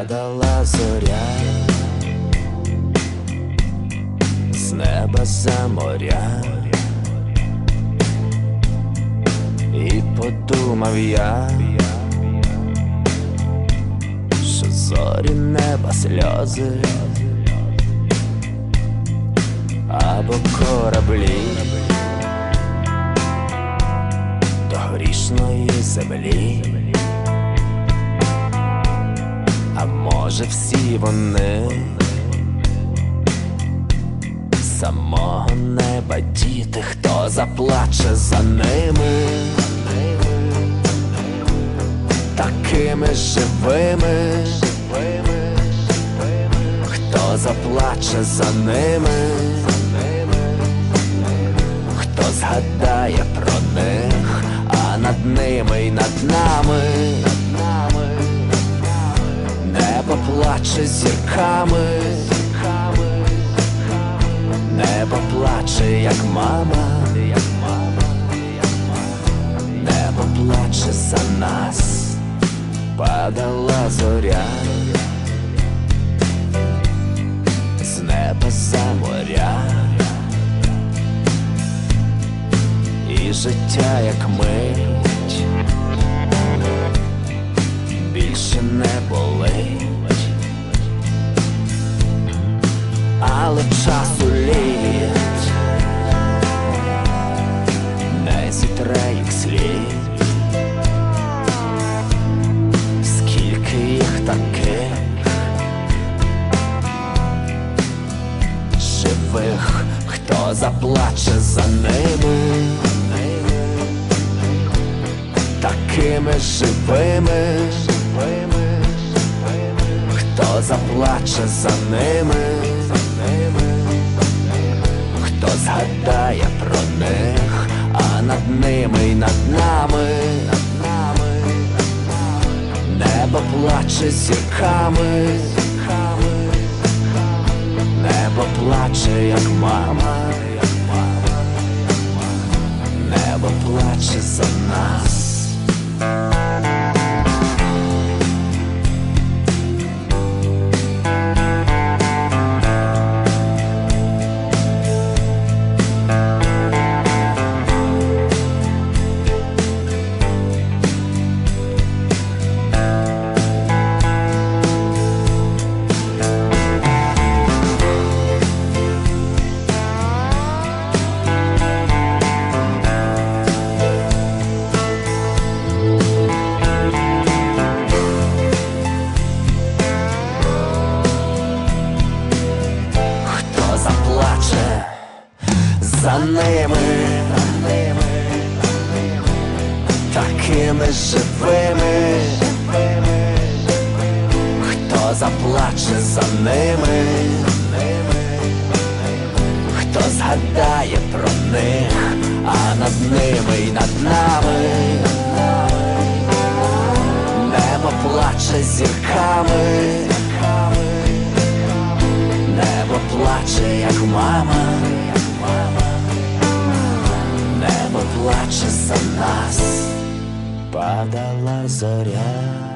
падала зоря, з неба за моря, і подумав я, що зорі неба сльози, або кораблі до грішної землі. Може всі вони самого неба діти, хто заплаче за ними, такими живими, хто заплаче за ними, хто згадає про них, а над ними й над нами. Плаче зірками, небо плаче, як мама, небо плаче за нас, падала зоря, з неба за моря, і життя, як мить. Більше не болить, але часу літ. Не зітре їх слід, скільки їх таких? Живих, хто заплаче за ними? Такими живими, хто заплаче за ними, хто згадає про них, а над ними й над нами, небо плаче зірками, небо плаче, як мама. Небо плаче за нас. За ними, такими живими, хто заплаче за ними, хто згадає про них, а над ними й над нами, небо плаче зірками. Небо плаче, як мама, небо плаче